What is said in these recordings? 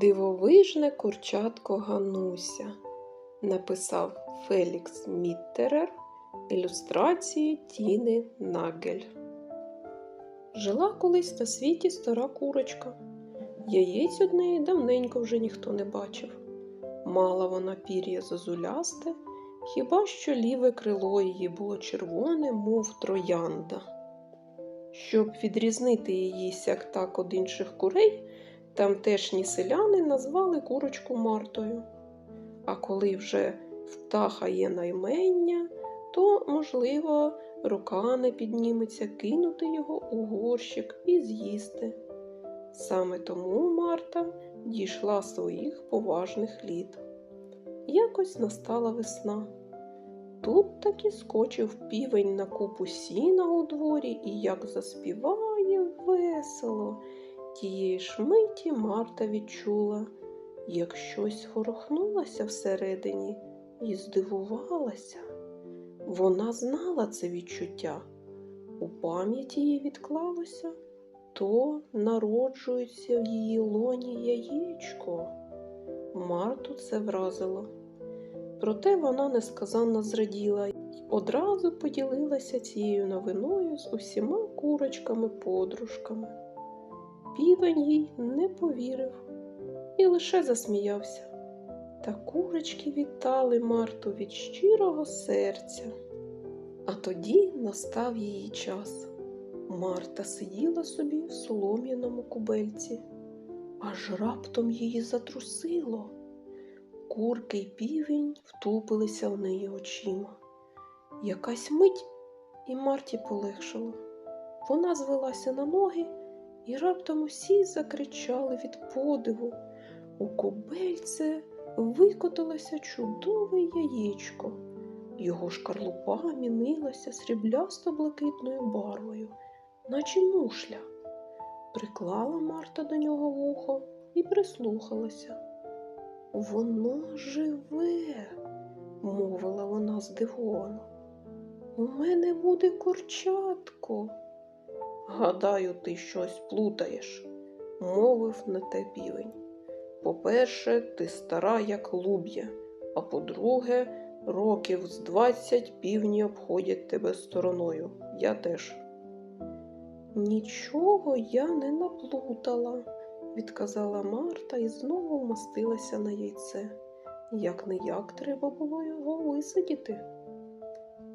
Дивовижне курчатко Гануся написав Фелікс Міттерер, ілюстрації Тіни Нагель. Жила колись на світі стара курочка. Яєць од неї давненько вже ніхто не бачив. Мала вона пір'я зозулясте, хіба що ліве крило її було червоне, мов троянда. Щоб відрізнити її сяк так од інших курей, тамтешні селяни назвали курочку Мартою. А коли вже в птаха є наймення, то, можливо, рука не підніметься кинути його у горщик і з'їсти. Саме тому Марта дійшла своїх поважних літ. Якось настала весна. Тут таки скочив півень на купу сіна у дворі і як заспіває весело. Тієї ж миті Марта відчула, як щось ворухнулося всередині, і здивувалася. Вона знала це відчуття. У пам'яті їй відклалося, то народжується в її лоні яєчко. Марту це вразило. Проте вона несказанно зраділа й одразу поділилася цією новиною з усіма курочками-подружками. Півень їй не повірив і лише засміявся. Та курочки вітали Марту від щирого серця. А тоді настав її час. Марта сиділа собі в солом'яному кубельці, аж раптом її затрусило. Курки й півень втупилися в неї очима. Якась мить і Марті полегшало. Вона звелася на ноги, і раптом усі закричали від подиву. У кубельце викотилося чудове яєчко. Його шкарлупа мінилася сріблясто блакитною барвою, наче мушля. Приклала Марта до нього вухо і прислухалася. Воно живе, мовила вона здивовано. У мене буде курчатко. Гадаю, ти щось плутаєш, мовив на те півень. По-перше, ти стара, як луб'я, а по-друге, років з двадцять півні обходять тебе стороною. Я теж. Нічого я не наплутала, відказала Марта і знову вмостилася на яйце. Як не як треба було його висидіти.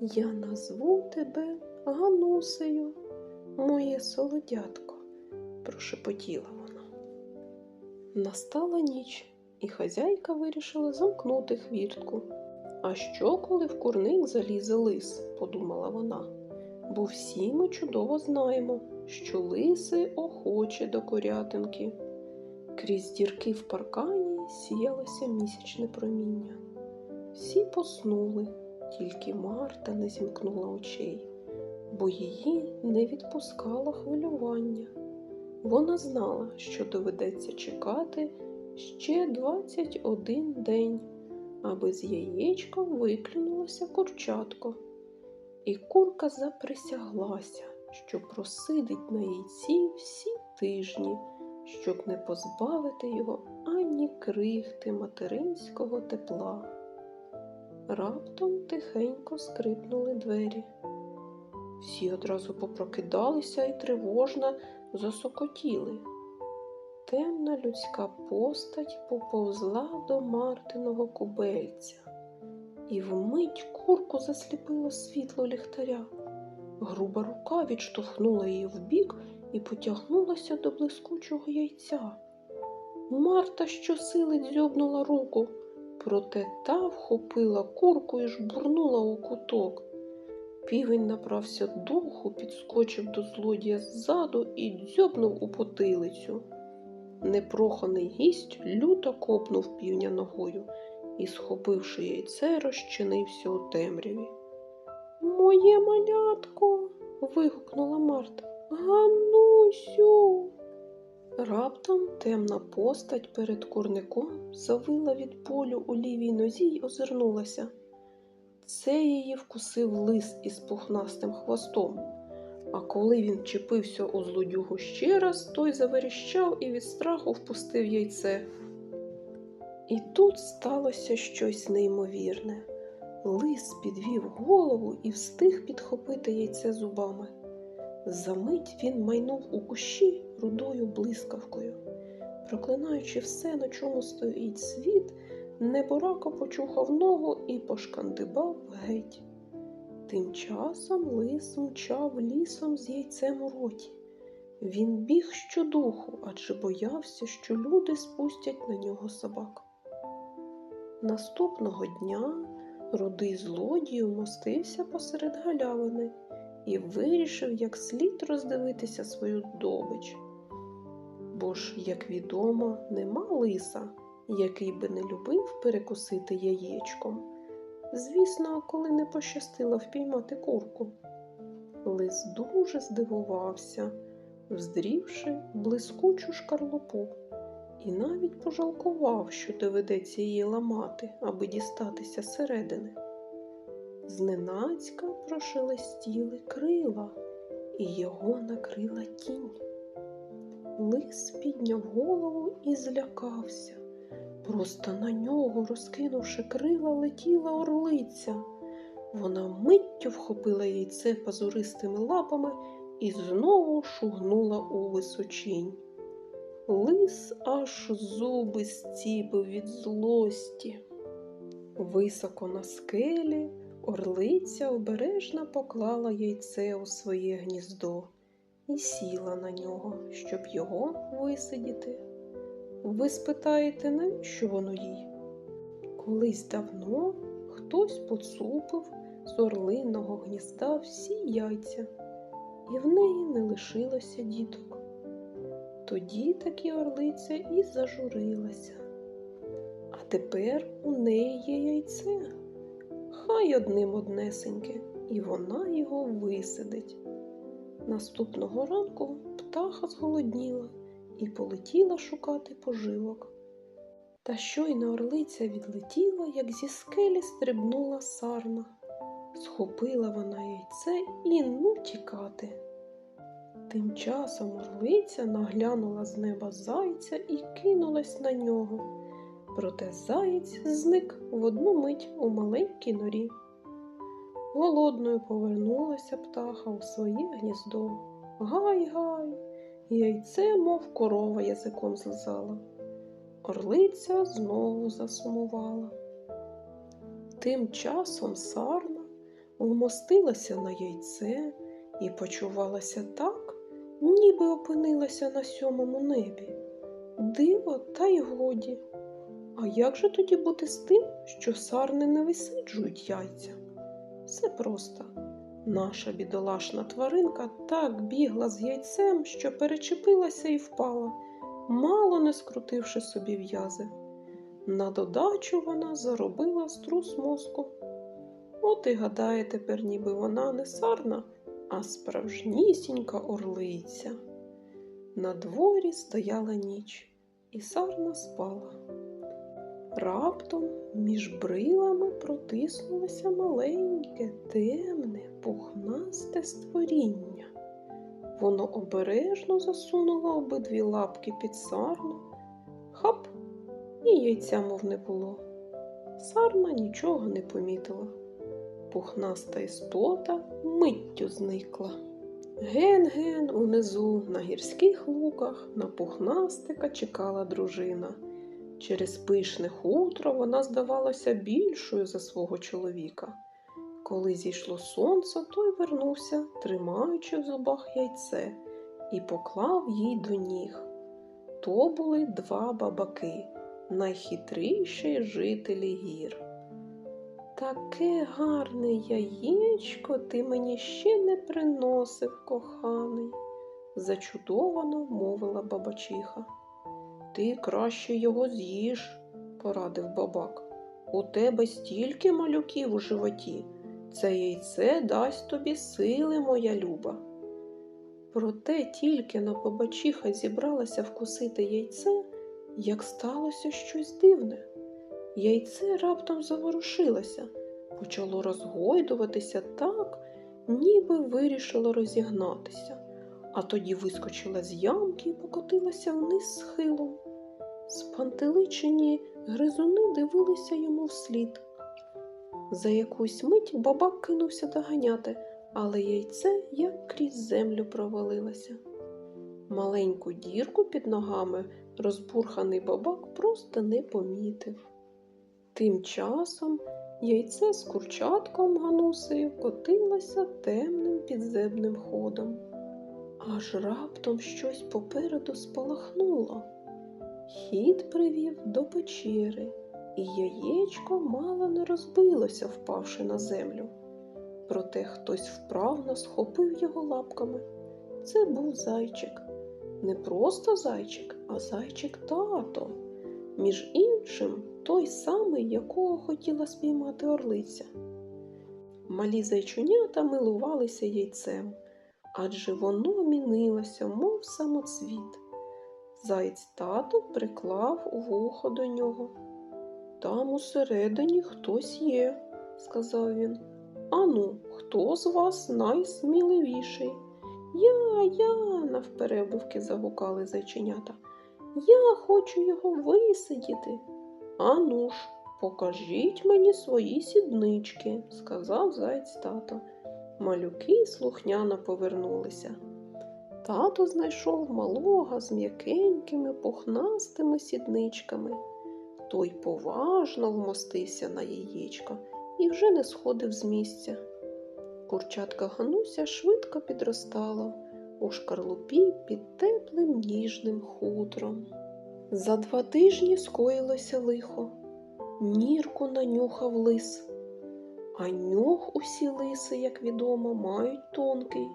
Я назву тебе Ганусею, моє солодятко, прошепотіла вона. Настала ніч, і хазяйка вирішила замкнути хвіртку. А що, коли в курник залізе лис, подумала вона, бо всі ми чудово знаємо, що лиси охоче до курятинки. Крізь дірки в паркані сіялося місячне проміння. Всі поснули, тільки Марта не зімкнула очей, бо її не відпускало хвилювання. Вона знала, що доведеться чекати ще 21 день, аби з яєчка виклюнулося курчатко. І курка заприсяглася, що просидить на яйці всі тижні, щоб не позбавити його ані крихти материнського тепла. Раптом тихенько скрипнули двері. Всі одразу попрокидалися і тривожно засокотіли. Темна людська постать поповзла до Мартиного кубельця, і вмить курку засліпило світло ліхтаря. Груба рука відштовхнула її вбік і потягнулася до блискучого яйця. Марта щосили дзьобнула руку, проте та вхопила курку і жбурнула у куток. Півень набрався духу, підскочив до злодія ззаду і дзьобнув у потилицю. Непроханий гість люто копнув півня ногою і, схопивши яйце, розчинився у темряві. Моє малятко. вигукнула Марта. Ганусю. Раптом темна постать перед курником завила від болю у лівій нозі й озирнулася. Це її вкусив лис із пухнастим хвостом. А коли він чепився у злодюгу ще раз, той заверіщав і від страху впустив яйце. І тут сталося щось неймовірне. Лис підвів голову і встиг підхопити яйце зубами. Замить він майнув у кущі рудою блискавкою. Проклинаючи все, на чому стоїть світ, неборако почухав ногу і пошкандибав геть. Тим часом лис мчав лісом з яйцем у роті. Він біг щодуху, адже боявся, що люди спустять на нього собак. Наступного дня рудий злодій умостився посеред галявини і вирішив як слід роздивитися свою здобич. Бо ж, як відомо, нема лиса, який би не любив перекусити яєчком. Звісно, коли не пощастило впіймати курку. Лис дуже здивувався, вздрівши блискучу шкарлупу, і навіть пожалкував, що доведеться її ламати, аби дістатися середини. Зненацька прошелестіли крила, і його накрила тінь. Лис підняв голову і злякався. Просто на нього, розкинувши крила, летіла орлиця. Вона миттю вхопила яйце пазуристими лапами і знову шугнула у височінь. Лис аж зуби стіпив від злості. Високо на скелі орлиця обережно поклала яйце у своє гніздо і сіла на нього, щоб його висидіти. Ви спитаєте, навіщо воно їй? Колись давно хтось поцупив з орлиного гнізда всі яйця, і в неї не лишилося діток. Тоді таки орлиця і зажурилася. А тепер у неї є яйце. Хай одним однесеньке, і вона його висидить. Наступного ранку птаха зголодніла і полетіла шукати поживок. Та щойно орлиця відлетіла, як зі скелі стрибнула сарна. Схопила вона яйце і ну тікати. Тим часом орлиця наглянула з неба зайця і кинулась на нього. Проте заєць зник в одну мить у маленькій норі. Голодною повернулася птаха у своє гніздо. Гай-гай, яйце, мов корова язиком злизала. Орлиця знову засумувала. Тим часом сарна вмостилася на яйце і почувалася так, ніби опинилася на сьомому небі. Диво, та й годі. А як же тоді бути з тим, що сарни не висиджують яйця? Все просто. Наша бідолашна тваринка так бігла з яйцем, що перечепилася і впала, мало не скрутивши собі в'язи. На додачу вона заробила струс мозку. От і гадає тепер, ніби вона не сарна, а справжнісінька орлиця. На дворі стояла ніч, і сарна спала. Раптом між брилами протиснулося маленьке, темне, пухнасте створіння. Воно обережно засунуло обидві лапки під сарну. Хап, і яйця, мов не було. Сарна нічого не помітила. Пухнаста істота миттю зникла. Ген-ген унизу на гірських луках на пухнастика чекала дружина. Через пишне хутро вона здавалася більшою за свого чоловіка. Коли зійшло сонце, той вернувся, тримаючи в зубах яйце, і поклав їй до ніг. То були два бабаки, найхитріші жителі гір. Таке гарне яєчко ти мені ще не приносив, коханий, зачудовано мовила бабачиха. Ти краще його з'їж, порадив бабак. У тебе стільки малюків у животі. Це яйце дасть тобі сили, моя люба. Проте тільки на бабачиха зібралася вкусити яйце, як сталося щось дивне. Яйце раптом заворушилося, почало розгойдуватися так, ніби вирішило розігнатися, а тоді вискочила з ямки і покотилася вниз схилом. Спантеличені гризуни дивилися йому вслід. За якусь мить бабак кинувся доганяти, але яйце як крізь землю провалилося. Маленьку дірку під ногами розбурханий бабак просто не помітив. Тим часом яйце з курчатком ганусею котилося темним підземним ходом. Аж раптом щось попереду спалахнуло. Хід привів до печери, і яєчко мало не розбилося, впавши на землю. Проте хтось вправно схопив його лапками. Це був зайчик. Не просто зайчик, а зайчик тато. Між іншим, той самий, якого хотіла спіймати орлиця. Малі зайченята милувалися яйцем, адже воно мінилося, мов самоцвіт. Заєць тато приклав вухо до нього. Там усередині хтось є, сказав він. Ану, хто з вас найсміливіший? Я, я, навперебувки загукали зайченята. Я хочу його висидіти. Ану ж, покажіть мені свої сіднички, сказав заєць тато. Малюки слухняно повернулися. Тато знайшов малого з м'якенькими пухнастими сідничками. Той поважно вмостився на яєчко і вже не сходив з місця. Курчатка Гануся швидко підростала у шкарлупі під теплим ніжним хутром. За два тижні скоїлося лихо. Нірку нанюхав лис. А нюх усі лиси, як відомо, мають тонкий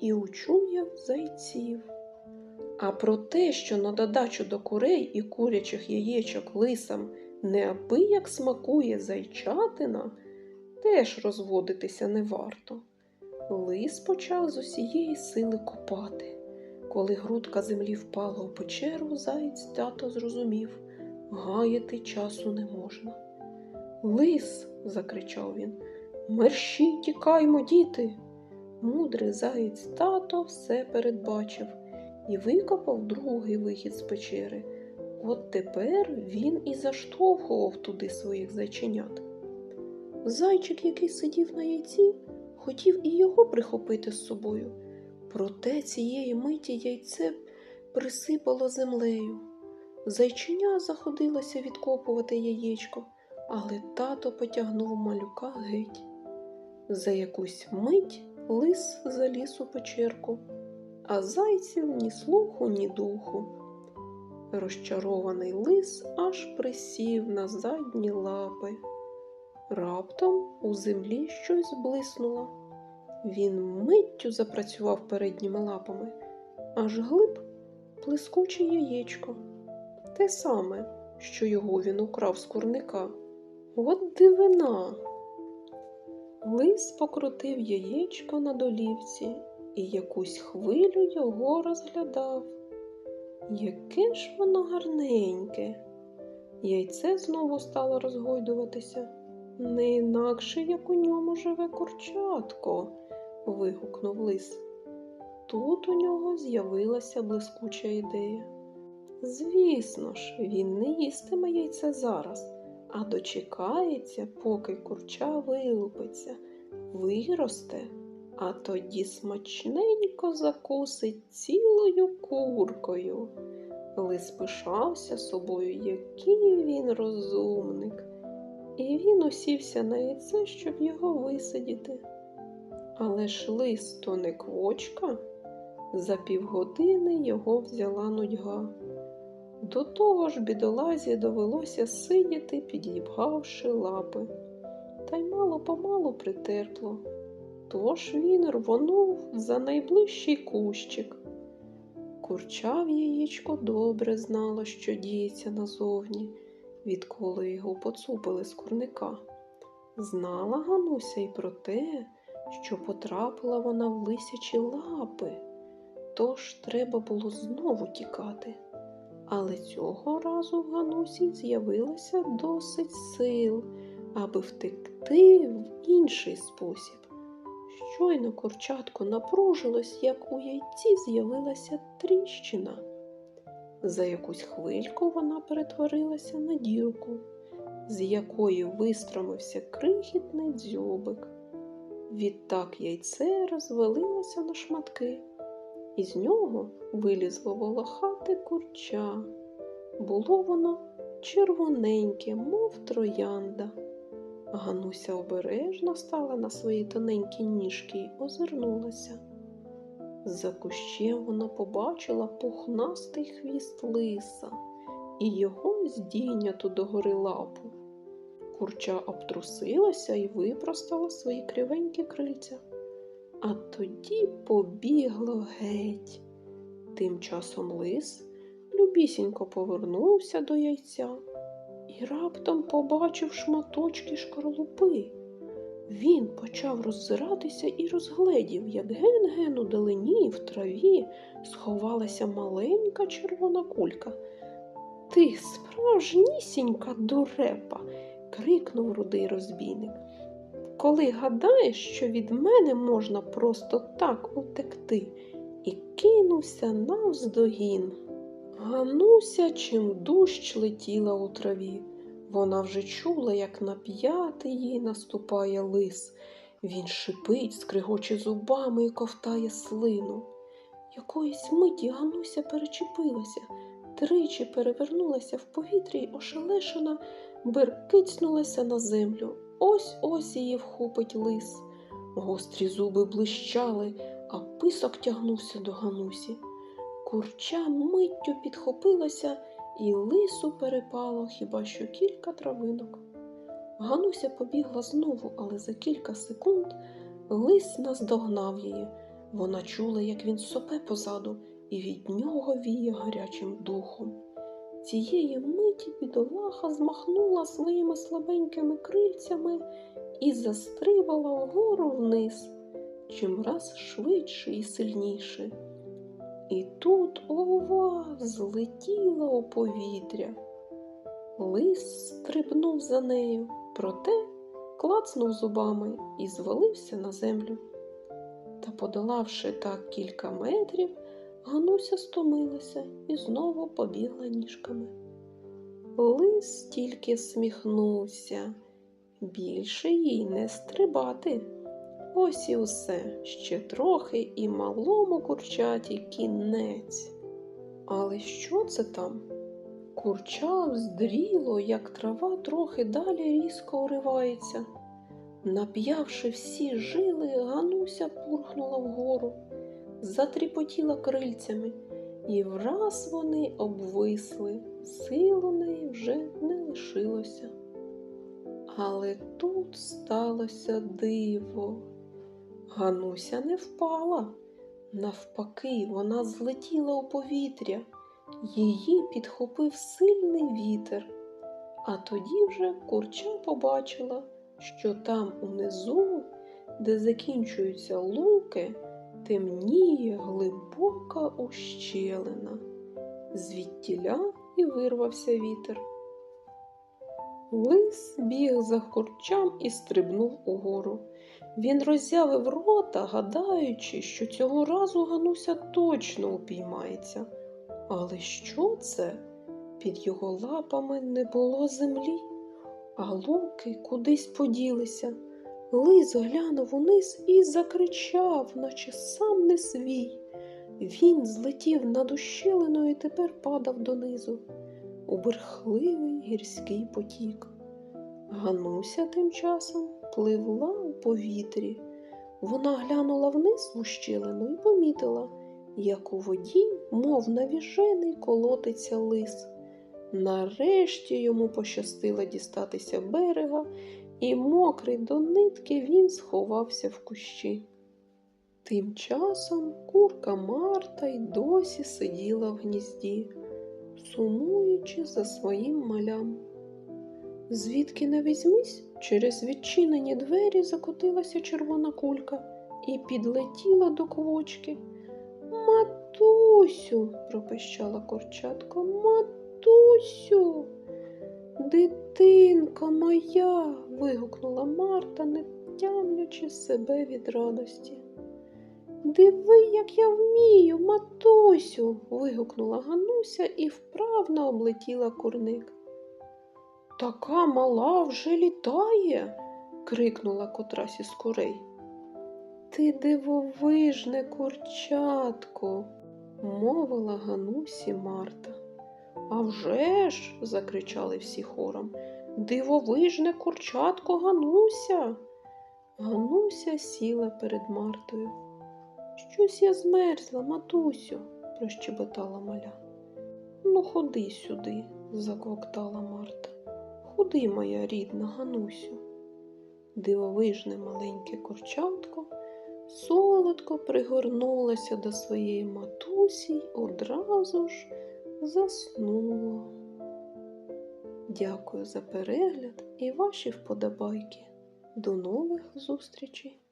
і учуяв зайців. А про те, що на додачу до курей і курячих яєчок лисам неабияк смакує зайчатина, теж розводитися не варто. Лис почав з усієї сили копати. Коли грудка землі впала у печеру, заєць тато зрозумів гаяти часу не можна. Лис, закричав він, мерщій тікаймо, діти. Мудрий заєць тато все передбачив і викопав другий вихід з печери. От тепер він і заштовхував туди своїх зайченят. Зайчик, який сидів на яйці, хотів і його прихопити з собою. Проте цієї миті яйце присипало землею. Зайчиня заходилося відкопувати яєчко, але тато потягнув малюка геть. За якусь мить лис заліз у печерку, а зайців ні слуху, ні духу. Розчарований лис аж присів на задні лапи. Раптом у землі щось блиснуло. Він миттю запрацював передніми лапами, аж глиб блискуче яєчко. Те саме, що його він украв з курника. От дивина. Лис покрутив яєчко на долівці і якусь хвилю його розглядав. Яке ж воно гарненьке. Яйце знову стало розгойдуватися. Не інакше, як у ньому живе курчатко, вигукнув лис. Тут у нього з'явилася блискуча ідея. Звісно ж, він не їстиме яйце зараз, а дочекається, поки курча вилупиться, виросте, а тоді смачненько закусить цілою куркою. Лис пишався собою, який він розумник, і він усівся на яйце, щоб його висидіти. Але ж лис то не квочка. За півгодини його взяла нудьга. До того ж бідолазі довелося сидіти, підібгавши лапи, та й мало помалу притерпло. Тож він рвонув за найближчий кущик. Курча в яєчко добре знала, що діється назовні, відколи його поцупили з курника. Знала Гануся й про те, що потрапила вона в лисячі лапи, тож треба було знову тікати. Але цього разу в Ганусі з'явилося досить сил, аби втекти в інший спосіб. Щойно курчатко напружилось, як у яйці з'явилася тріщина. За якусь хвильку вона перетворилася на дірку, з якої вистромився крихітний дзьобик. Відтак яйце розвалилося на шматки, і з нього вилізло волохате курча. Було воно червоненьке, мов троянда. Гануся обережно стала на свої тоненькі ніжки й озирнулася. За кущем вона побачила пухнастий хвіст лиса і його здійняту догори лапу. Курча обтрусилася і випростала свої кривенькі крильця, а тоді побігло геть. Тим часом лис любісінько повернувся до яйця і раптом побачив шматочки шкарлупи. Він почав роззиратися і розгледів, як ген-ген у далині в траві сховалася маленька червона кулька. Ти справжнісінька дурепа, крикнув рудий розбійник. Коли гадаєш, що від мене можна просто так утекти, і кинувся навздогін. Гануся чим дужч летіла у траві. Вона вже чула, як на п'яти їй наступає лис. Він шипить, скригоче зубами і ковтає слину. Якоїсь миті Гануся перечепилася, тричі перевернулася в повітрі й ошелешена, беркицнулася на землю. Ось ось її вхопить лис. Гострі зуби блищали, а писок тягнувся до Ганусі. Курча миттю підхопилася і лису перепало хіба що кілька травинок. Гануся побігла знову, але за кілька секунд лис наздогнав її. Вона чула, як він сопе позаду, і від нього віє гарячим духом. Цієї миті бідолаха змахнула своїми слабенькими крильцями і застрибала вгору вниз, чимраз швидше і сильніше. І тут ова злетіла у повітря. Лис стрибнув за нею, проте клацнув зубами і звалився на землю. Та, подолавши так кілька метрів, Гануся стомилася і знову побігла ніжками. Лис тільки сміхнувся, більше їй не стрибати. Ось і усе, ще трохи і малому курчаті кінець. Але що це там? Курча вздріло, як трава трохи далі різко уривається. Нап'явши всі жили, Гануся пурхнула вгору, затріпотіла крильцями, і враз вони обвисли, сил у неї вже не лишилося. Але тут сталося диво. Гануся не впала. Навпаки, вона злетіла у повітря, її підхопив сильний вітер. А тоді вже курча побачила, що там унизу, де закінчуються луки, темніє глибока ущелина. Звідтіля і вирвався вітер. Лис біг за курчам і стрибнув угору. Він роззявив рота, гадаючи, що цього разу Гануся точно упіймається. Але що це? Під його лапами не було землі, а луки кудись поділися. Лис глянув униз і закричав, наче сам не свій. Він злетів над ущелиною і тепер падав донизу у бурхливий гірський потік. Гануся тим часом пливла у повітрі. Вона глянула вниз в ущелину і помітила, як у воді, мов навіжений, колотиться лис. Нарешті йому пощастило дістатися берега, і мокрий до нитки він сховався в кущі. Тим часом курка Марта й досі сиділа в гнізді, сумуючи за своїм малям. Звідки не візьмись, через відчинені двері закотилася червона кулька і підлетіла до квочки. Матусю, пропищала корчатко, матусю. Дитинка моя. вигукнула Марта, не тямлячи себе від радості. Диви, як я вмію, матусю. вигукнула Гануся і вправно облетіла курник. Така мала вже літає. крикнула котрась із курей. Ти дивовижне курчатко, мовила Ганусі Марта. «А вже ж!» – закричали всі хором. Дивовижне курчатко Гануся. Гануся сіла перед Мартою. Щось я змерзла, матусю, прощебетала маля. Ну, ходи сюди, заквоктала Марта. Ходи, моя рідна Ганусю. Дивовижне маленьке курчатко солодко пригорнулася до своєї матусі й одразу ж заснуло. Дякую за перегляд і ваші вподобайки. До нових зустрічей!